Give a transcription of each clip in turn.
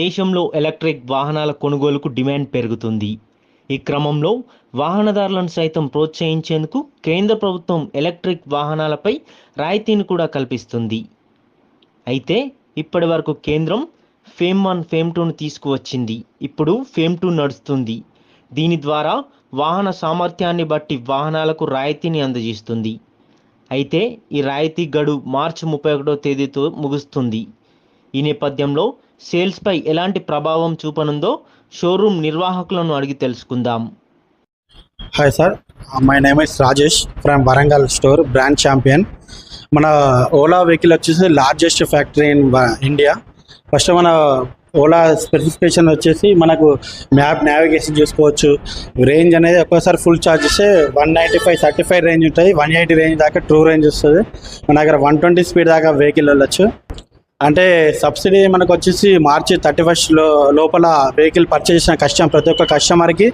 దేశంలో ఎలక్ట్రిక్ వాహనాల కొనుగోలుకు డిమాండ్ పెరుగుతుంది. ఈ క్రమంలో వాహనదారులను సైతం ప్రోత్సహించేందుకు కేంద్ర ప్రభుత్వం ఎలక్ట్రిక్ వాహనాలపై రాయితీని కూడా కల్పిస్తుంది. అయితే ఇప్పటి వరకు కేంద్రం ఫేమ్ వన్ ఫేమ్ టూను తీసుకువచ్చింది. ఇప్పుడు ఫేమ్ టూ నడుస్తుంది. దీని ద్వారా వాహన సామర్థ్యాన్ని బట్టి వాహనాలకు రాయితీని అందజేస్తుంది. అయితే ఈ రాయితీ గడువు మార్చి ముప్పై ఒకటో తేదీతో ముగుస్తుంది. ఈ నేపథ్యంలో సేల్స్పై ఎలాంటి ప్రభావం చూపనుందో షోరూమ్ నిర్వాహకులను అడిగి తెలుసుకుందాం. Hi sir my name is Rajesh from Warangal store brand champion మన ఓలా వెహికల్ వచ్చేసి largest factory in India first మన ఓలా స్పెసిఫికేషన్ వచ్చేసి మనకు మ్యాప్ నావిగేషన్ చూసుకోవచ్చు. రేంజ్ అనేది ఒక్కోసారి full charge one ninety five thirty five range ఉంటుంది వన్ ఎయిటీ రేంజ్ దాకా ట్రూ రేంజ్ వస్తుంది. మన దగ్గర వన్ ట్వంటీ స్పీడ్ దాకా వెహికల్ వెళ్ళొచ్చు. అంటే సబ్సిడీ మనకు వచ్చేసి మార్చి థర్టీ ఫస్ట్ లోపల వెహికల్ పర్చేస్ చేసిన కస్టమర్ ప్రతి ఒక్క కస్టమర్కి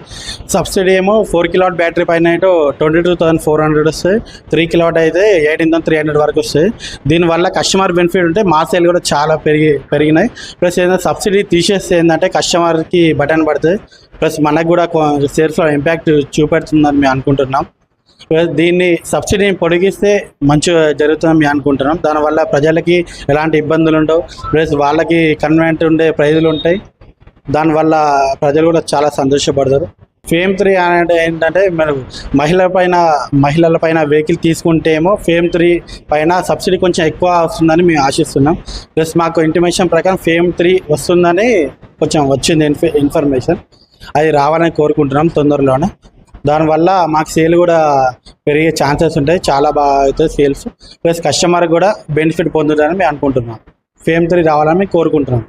సబ్సిడీ ఏమో ఫోర్ కిలోవాట్ బ్యాటరీ పైన అయితే twenty two thousand four hundred వస్తాయి. త్రీ కిలోవాట్ అయితే ఎయిటీన్ థౌసండ్ త్రీ హండ్రెడ్ వరకు వస్తాయి. దీనివల్ల కస్టమర్ బెనిఫిట్ ఉంటే మా సేల్ కూడా చాలా పెరిగి పెరిగినాయి. ప్లస్ ఏదైనా సబ్సిడీ తీసేస్తే ఏంటంటే కస్టమర్కి బటన్ పడుతుంది ప్లస్ మనకు కూడా సేల్స్లో ఇంపాక్ట్ చూపెడుతుందని మేము అనుకుంటున్నాం. దీన్ని సబ్సిడీని పొడిగిస్తే మంచిగా జరుగుతుందని మేము అనుకుంటున్నాం. దానివల్ల ప్రజలకి ఎలాంటి ఇబ్బందులు ఉండవు. ప్లస్ వాళ్ళకి కన్వెంట్ ఉండే ప్రైజులు ఉంటాయి. దానివల్ల ప్రజలు కూడా చాలా సంతోషపడతారు. ఫేమ్ త్రీ అంటే ఏంటంటే మనం మహిళల పైన మహిళల పైన వెహికల్ తీసుకుంటేమో ఫేమ్ త్రీ పైన సబ్సిడీ కొంచెం ఎక్కువ వస్తుందని మేము ఆశిస్తున్నాం. ప్లస్ మాకు ఇంటిమేషన్ ప్రకారం ఫేమ్ త్రీ వస్తుందని కొంచెం వచ్చింది ఇన్ఫర్మేషన్. అది రావాలని కోరుకుంటున్నాం తొందరలోనే. దానివల్ల మాకు సేల్ కూడా పెరిగే ఛాన్సెస్ ఉంటాయి. చాలా బాగా అవుతుంది సేల్స్. ప్లస్ కస్టమర్ కూడా బెనిఫిట్ పొందుతారని మేము అనుకుంటున్నాం. ఫేమ్ త్రీ రావాలని కోరుకుంటున్నాం.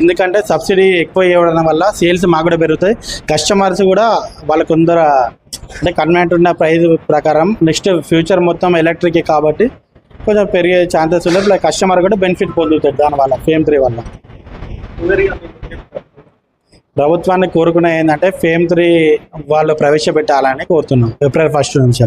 ఎందుకంటే సబ్సిడీ ఎక్కువ ఇవ్వడం వల్ల సేల్స్ మాకు కూడా పెరుగుతాయి. కస్టమర్స్ కూడా వాళ్ళ కొందరు అంటే కన్వెంట్ ఉన్న ప్రైస్ ప్రకారం నెక్స్ట్ ఫ్యూచర్ మొత్తం ఎలక్ట్రిక్ కాబట్టి కొంచెం పెరిగే ఛాన్సెస్ ఉన్నాయి. ప్లస్ కస్టమర్ కూడా బెనిఫిట్ పొందుతాడు దానివల్ల ఫేమ్ త్రీ వల్ల. ప్రభుత్వాన్ని కోరుకునే ఏంటంటే ఫేమ్ త్రీ వాళ్ళు ప్రవేశపెట్టాలని కోరుతున్నాం. ఏప్రిల్ ఫస్ట్ నుంచి